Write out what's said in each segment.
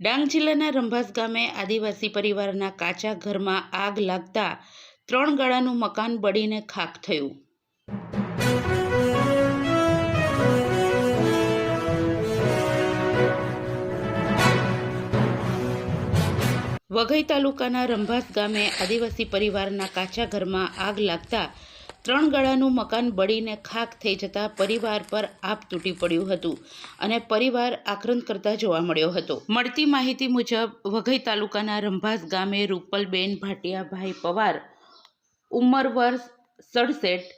ડાંગ જિલ્લાના રંભાસ ગામે આદિવાસી પરિવારના કાચા ઘરમાં આગ લાગતા ત્રણ ગાળાનું મકાન બળીને ખાખ થયું. વઘઈ તાલુકાના રંભાસ ગામે આદિવાસી પરિવારના કાચા ઘરમાં આગ લાગતા ત્રણ ગાળાનું મકાન બળીને ખાખ થઈ જતા પરિવાર પર આપ તૂટી પડ્યું હતું અને પરિવાર આક્રંદ કરતા જોવા મળ્યો હતો. મળતી માહિતી મુજબ, વઘઈ તાલુકાના રંભાસ ગામે રૂપલબેન ભાટિયાભાઈ પવાર ઉંમર વર્ષ સડસઠ,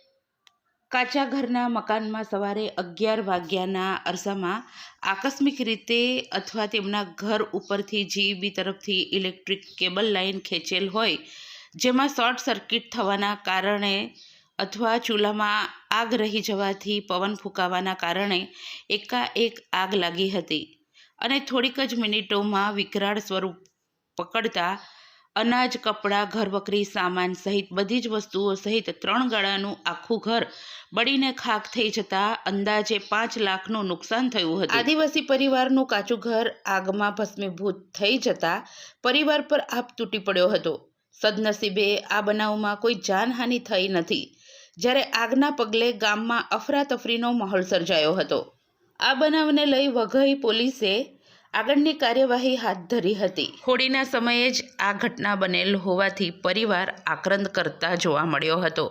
કાચા ઘરના મકાનમાં સવારે અગિયાર વાગ્યાના અરસામાં આકસ્મિક રીતે અથવા તેમના ઘર ઉપરથી જીઈબી તરફથી ઇલેક્ટ્રિક કેબલ લાઇન ખેંચેલ હોય, જેમાં શોર્ટ સર્કિટ થવાના કારણે અથવા ચૂલામાં આગ રહી જવાથી પવન ફૂંકાવાના કારણે એકાએક આગ લાગી હતી અને થોડીક જ મિનિટોમાં વિકરાળ સ્વરૂપ પકડતા અનાજ, કપડાં ઘરવકરી સામાન સહિત બધી જ વસ્તુઓ સહિત ત્રણ ગાળાનું આખું ઘર બળીને ખાખ થઈ જતા અંદાજે પાંચ લાખનું નુકસાન થયું હતું. આદિવાસી પરિવારનું કાચું ઘર આગમાં ભસ્મીભૂત થઈ જતા પરિવાર પર આપ તૂટી પડ્યો હતો. સદનસીબે આ બનાવમાં કોઈ જાનહાનિ થઈ નથી. જ્યારે આગના પગલે ગામમાં અફરાતફરીનો માહોલ સર્જાયો હતો. આ બનાવને લઈ વઘઈ પોલીસે આગળની કાર્યવાહી હાથ ધરી હતી. હોળીના સમયે જ આ ઘટના બનેલ હોવાથી પરિવાર આક્રંદ કરતા જોવા મળ્યો હતો.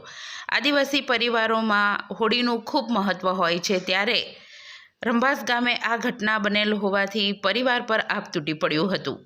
આદિવાસી પરિવારોમાં હોળીનું ખૂબ મહત્ત્વ હોય છે ત્યારે રંભાસ ગામે આ ઘટના બનેલ હોવાથી પરિવાર પર આપ તૂટી પડ્યું હતું.